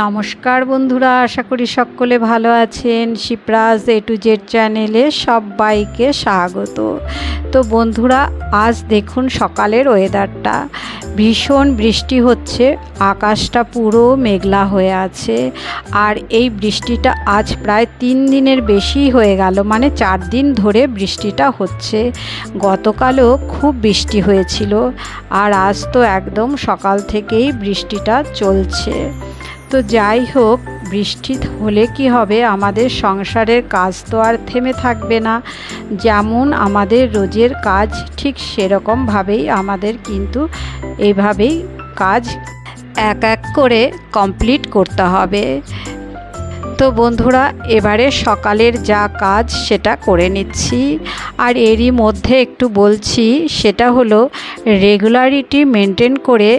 নমস্কার বন্ধুরা, আশা করি সকলে ভালো আছেন। শিপ্রাজ এ টু জেড চ্যানেলে সবাইকে স্বাগত। তো বন্ধুরা, আজ দেখুন সকালের ওয়েদারটা। ভীষণ বৃষ্টি হচ্ছে, আকাশটা পুরো মেঘলা হয়ে আছে। আর এই বৃষ্টিটা আজ প্রায় তিন দিনের বেশি হয়ে গেল মানে চার দিন ধরে বৃষ্টিটা হচ্ছে। গতকালও খুব বৃষ্টি হয়েছিল, আর আজ তো একদম সকাল থেকেই বৃষ্টিটা চলছে। তো যাই হোক, বৃষ্টি হলে কি হবে? আমাদের সংসারের কাজ তো আর থেমে থাকবে না। যেমন আমাদের রোজের কাজ, ঠিক সেরকমভাবেই আমাদের কিন্তু এভাবেই কাজ এক এক করে কমপ্লিট করতে হবে। তো বন্ধুরা, এবারে সকালের যা কাজ, সেটা করে নিচ্ছি। আর এরই মধ্যে একটু বলছি, সেটা হলো রেগুলারিটি মেনটেন করে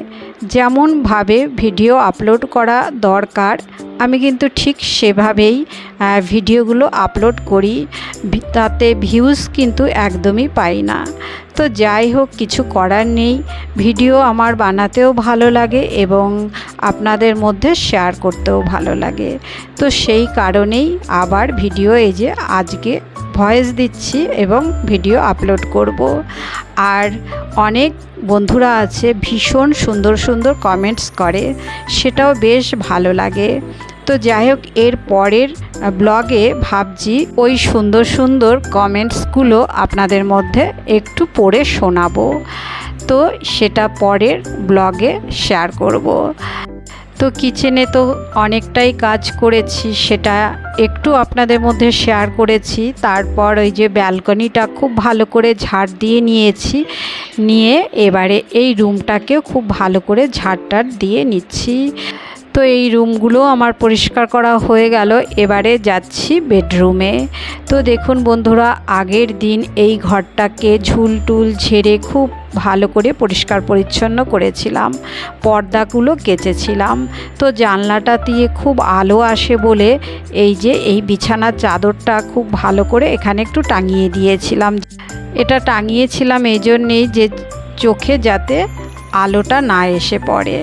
যেমনভাবে ভিডিও আপলোড করা দরকার, আমি কিন্তু ঠিক সেভাবেই ভিডিওগুলো আপলোড করি তাতে ভিউজ কিন্তু একদমই পাই না। তো যাই হোক, কিছু করার নেই। ভিডিও আমার বানাতেও ভালো লাগে এবং আপনাদের মধ্যে শেয়ার করতেও ভালো লাগে। তো সেই কারণেই আবার ভিডিও এই যে আজকে ভয়েস দিচ্ছি এবং ভিডিও আপলোড করব। আর অনেক বন্ধুরা আছে ভীষণ সুন্দর সুন্দর কমেন্টস করে, সেটাও বেশ ভালো লাগে। তো যাই হোক, এর পরের ব্লগে ভাবছি ওই সুন্দর সুন্দর কমেন্টসগুলো আপনাদের মধ্যে একটু পড়ে শোনাবো। তো সেটা পরের ব্লগে শেয়ার করব। তো কিচেনে তো অনেকটাই কাজ করেছি, সেটা একটু আপনাদের মধ্যে শেয়ার করেছি। তারপর ওই যে ব্যালকনিটা খুব ভালো করে ঝাড় দিয়ে নিয়েছি, নিয়ে এবারে এই রুমটাকেও খুব ভালো করে ঝাড়টার দিয়ে নিচ্ছি। তো এই রুমগুলো আমার পরিষ্কার করা হয়ে গেল। এবারে যাচ্ছি বেডরুমে। তো দেখুন বন্ধুরা, আগের দিন এই ঘরটাকে ঝুল টুল ঝেড়ে খুব ভালো করে পরিষ্কার পরিচ্ছন্ন করেছিলাম। পর্দাগুলো কেচেছিলাম। তো জানলাটা দিয়ে খুব আলো আসে বলে এই যে এই বিছানার চাদরটা খুব ভালো করে এখানে একটু টাঙিয়ে দিয়েছিলাম। এটা টাঙিয়েছিলাম এই জন্যেই যে চোখে যাতে আলোটা না এসে পড়ে।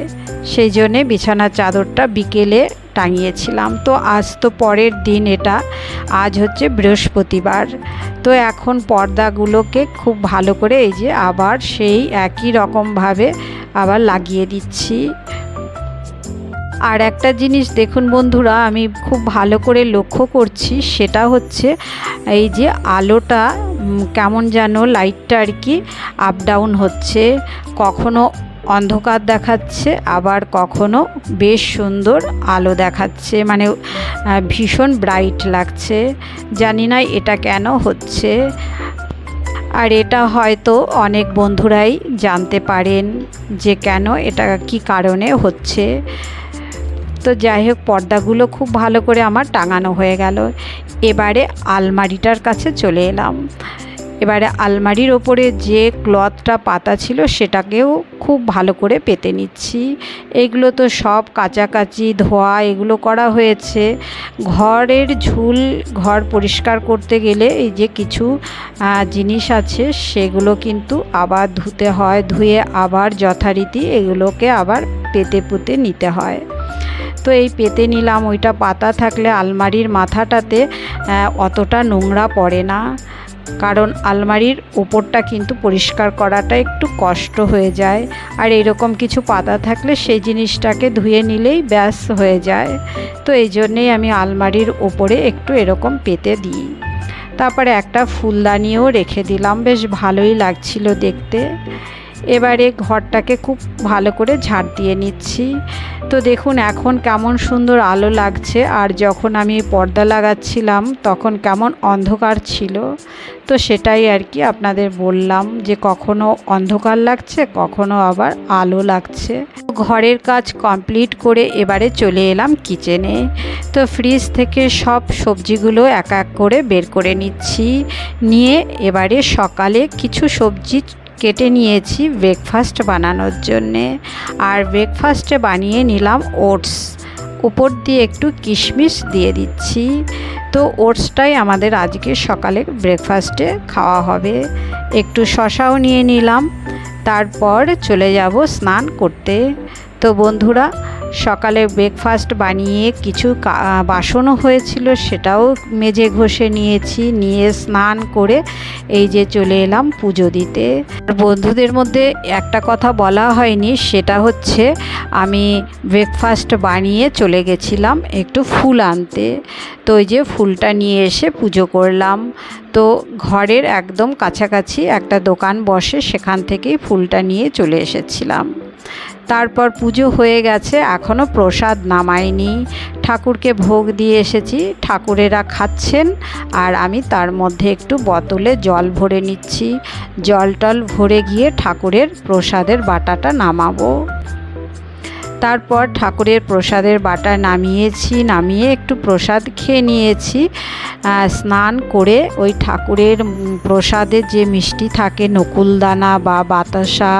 সেই জন্যে বিছানার চাদরটা বিকেলে টাঙিয়েছিলাম। তো আজ তো পরের দিন এটা। আজ হচ্ছে বৃহস্পতিবার। তো এখন পর্দাগুলোকে খুব ভালো করে এই যে আবার সেই একই রকমভাবে আবার লাগিয়ে দিচ্ছি। আর একটা জিনিস দেখুন বন্ধুরা, আমি খুব ভালো করে লক্ষ্য করছি, সেটা হচ্ছে এই যে আলোটা কেমন যেন লাইটটা আর কি আপ ডাউন হচ্ছে, কখনো অন্ধকার দেখাচ্ছে, আবার কখনো বেশ সুন্দর আলো দেখাচ্ছে মানে ভীষণ ব্রাইট লাগছে, জানি না এটা কেন হচ্ছে। আর এটা হয়তো অনেক বন্ধুরাই জানতে পারেন যে কেন এটা কি কারণে হচ্ছে। তো যাই হোক, পর্দাগুলো খুব ভালো করে আমার টাঙানো হয়ে গেল। এবারে আলমারিটার কাছে চলে এলাম। এবারে আলমারির ওপরে যে ক্লথটা পাতা ছিল, সেটাকেও খুব ভালো করে পেতে নিচ্ছি। এগুলো তো সব কাচাকাচি, ধোয়া, এগুলো করা হয়েছে। ঘরের ঝুল, ঘর পরিষ্কার করতে গেলে এই যে কিছু জিনিস আছে, সেগুলো কিন্তু আবার ধুতে হয়, ধুয়ে আবার যথারীতি এগুলোকে আবার পেতে পুঁতে নিতে হয়। তো এই পেতে নিলাম ওইটা পাতা থাকলে আলমারির মাথাটাতে অতটা নোংরা পড়ে না। কারণ আলমারির ওপরটা কিন্তু পরিষ্কার করাটা একটু কষ্ট হয়ে যায়। আর এরকম কিছু পাতা থাকলে সেই জিনিসটাকে ধুয়ে নিলেই ব্যাস হয়ে যায়। তো এই জন্যেই আমি আলমারির ওপরে একটু এরকম পেতে দিই। তারপরে একটা ফুলদানিও রেখে দিলাম। বেশ ভালোই লাগছিল দেখতে। এবারে ঘরটাকে খুব ভালো করে ঝাড় দিয়ে নিচ্ছি। তো দেখুন, এখন কেমন সুন্দর আলো লাগছে আর যখন আমি পর্দা লাগাচ্ছিলাম তখন কেমন অন্ধকার ছিল। তো সেটাই আর কি আপনাদের বললাম যে কখনো অন্ধকার লাগছে, কখনো আবার আলো লাগছে। ঘরের কাজ কমপ্লিট করে এবারে চলে এলাম কিচেনে। তো ফ্রিজ থেকে সব সবজিগুলো এক এক করে বের করে নিচ্ছি। নিয়ে এবারে সকালে কিছু সবজি কেটে নিয়েছি ব্রেকফাস্ট বানানোর জন্যে। আর ব্রেকফাস্টে বানিয়ে নিলাম ওটস উপর দিয়ে একটু কিশমিশ দিয়ে দিচ্ছি। তো ওটসটাই আমাদের আজকে সকালে ব্রেকফাস্টে খাওয়া হবে। একটু শশাও নিয়ে নিলাম। তারপর চলে যাব স্নান করতে। তো বন্ধুরা সকালে ব্রেকফাস্ট বানিয়ে কিছু বাসনও হয়েছিল, সেটাও মেজে ঘষে নিয়েছি, নিয়ে স্নান করে এই যে চলে এলাম পুজো দিতে। আর বন্ধুদের মধ্যে একটা কথা বলা হয়নি, সেটা হচ্ছে আমি ব্রেকফাস্ট বানিয়ে চলে গেছিলাম একটু ফুল আনতে। তো ওই যে ফুলটা নিয়ে এসে পুজো করলাম। তো ঘরের একদম কাছাকাছি একটা দোকান বসে, সেখান থেকেই ফুলটা নিয়ে চলে এসেছিলাম। তারপর পুজো হয়ে গেছে এখনও প্রসাদ নামায়নি ঠাকুরকে ভোগ দিয়ে এসেছি, ঠাকুরেরা খাচ্ছেন, আর আমি তার মধ্যে একটু বোতলে জল ভরে নিচ্ছি। জল টল ভরে গিয়ে ঠাকুরের প্রসাদের বাটাটা নামাবো। তারপর ঠাকুরের প্রসাদের বাটা নামিয়েছি নামিয়ে একটু প্রসাদ খেয়ে নিয়েছি। স্নান করে ওই ঠাকুরের উম, প্রসাদের যে মিষ্টি থাকে নকুলদানা বা বাতাসা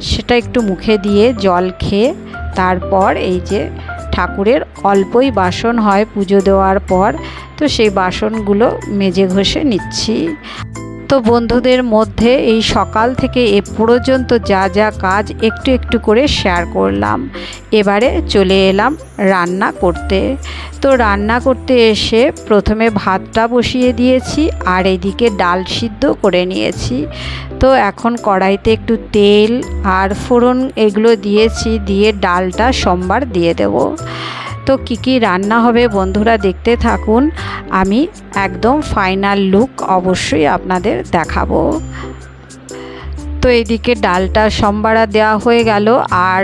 সেটা একটু মুখে দিয়ে জল খেয়ে তারপর এই যে ঠাকুরের অল্পই বাসন হয় পুজো দেওয়ার পর তো সেই বাসনগুলো মেজে ঘষে নিচ্ছি। তো বন্ধুদের মধ্যে এই সকাল থেকে এ পর্যন্ত যা যা কাজ একটু একটু করে শেয়ার করলাম। এবারে চলে এলাম রান্না করতে। তো রান্না করতে এসে প্রথমে ভাতটা বসিয়ে দিয়েছি আর এদিকে ডাল সিদ্ধ করে নিয়েছি। তো এখন কড়াইতে একটু তেল আর ফোড়ন এগুলো দিয়েছি, দিয়ে ডালটা সোমবার দিয়ে দেবো। তো কী কী রান্না হবে বন্ধুরা দেখতে থাকুন। আমি একদম ফাইনাল লুক অবশ্যই আপনাদের দেখাবো। তো এদিকে ডালটা সম্বারা দেওয়া হয়ে গেল আর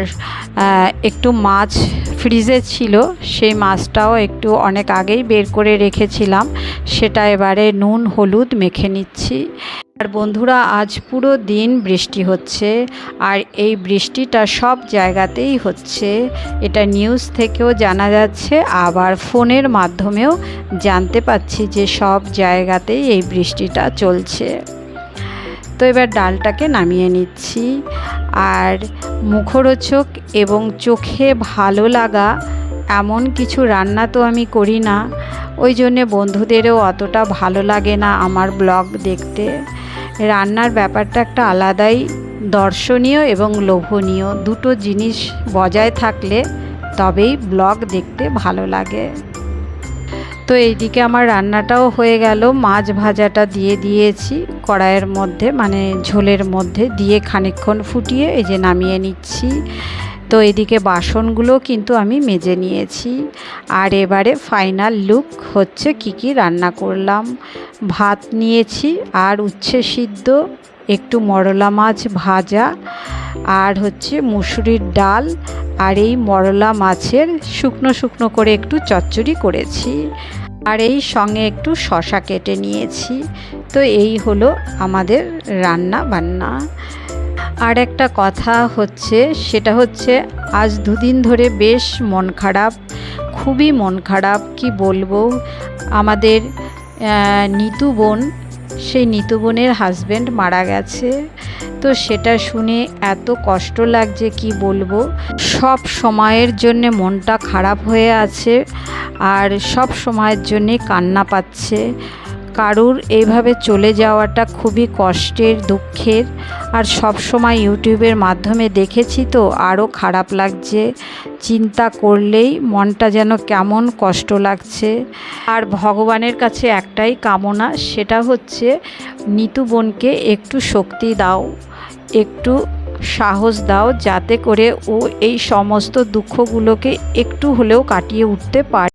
একটু মাছ ফ্রিজে ছিল, সেই মাছটাও একটু অনেক আগেই বের করে রেখেছিলাম। সেটা এবারে নুন, হলুদ মেখে নিচ্ছি। আর বন্ধুরা, আজ পুরো দিন বৃষ্টি হচ্ছে, আর এই বৃষ্টিটা সব জায়গাতেই হচ্ছে। এটা নিউজ থেকেও জানা যাচ্ছে, আবার ফোনের মাধ্যমেও জানতে পাচ্ছি যে সব জায়গাতেই এই বৃষ্টিটা চলছে। তো এবার ডালটাকে নামিয়ে নিচ্ছি, আর মুখরোচক এবং চোখে ভালো লাগা এমন কিছু রান্না তো আমি করি না। ওই জন্যে বন্ধুদেরও অতটা ভালো লাগে না আমার ব্লগ দেখতে। রান্নার ব্যাপারটা একটা আলাদাই দর্শনীয় এবং লোভনীয়। দুটো জিনিস বজায় থাকলে তবেই ব্লগ দেখতে ভালো লাগে। তো এইদিকে আমার রান্নাটাও হয়ে গেল। মাছ ভাজাটা দিয়ে দিয়েছি। কড়াইয়ের মধ্যে মানে ঝোলের মধ্যে দিয়ে খানিক্ষণ ফুটিয়ে এই যে নামিয়ে নিচ্ছি। তো এদিকে বাসনগুলো কিন্তু আমি মেজে নিয়েছি। আর এবারে ফাইনাল লুক হচ্ছে কি কি রান্না করলাম। ভাত নিয়েছি আর উচ্ছে সিদ্ধ, একটু মরলা মাছ ভাজা আর হচ্ছে মুসুরির ডাল। আর এই মরলা মাছের শুকনো শুকনো করে একটু চচ্চড়ি করেছি। আর এই সঙ্গে একটু শশা কেটে নিয়েছি। তো এই হলো আমাদের রান্না বান্না। আর একটা কথা হচ্ছে, সেটা হচ্ছে আজ দুদিন ধরে বেশ মন খারাপ, খুবই মন খারাপ, কি বলব? আমাদের নিতু বোন, সেই নিতু বোনের হাজব্যান্ড মারা গেছে। তো সেটা শুনে এত কষ্ট লাগছে, কি বলব? সব সময়ের জন্যে মনটা খারাপ হয়ে আছে, আর সব সময়ের জন্যে কান্না পাচ্ছে। কারুর এইভাবে চলে যাওয়াটা খুবই কষ্টের, দুঃখের। আর সব সময় ইউটিউবের মাধ্যমে দেখেছি তো আরও খারাপ লাগছে। চিন্তা করলেই মনটা যেন কেমন কষ্ট লাগছে। আর ভগবানের কাছে একটাই কামনা, সেটা হচ্ছে নিতু বোনকে একটু শক্তি দাও, একটু সাহস দাও যাতে করে ও এই সমস্ত দুঃখগুলোকে একটু হলেও কাটিয়ে উঠতে পারে।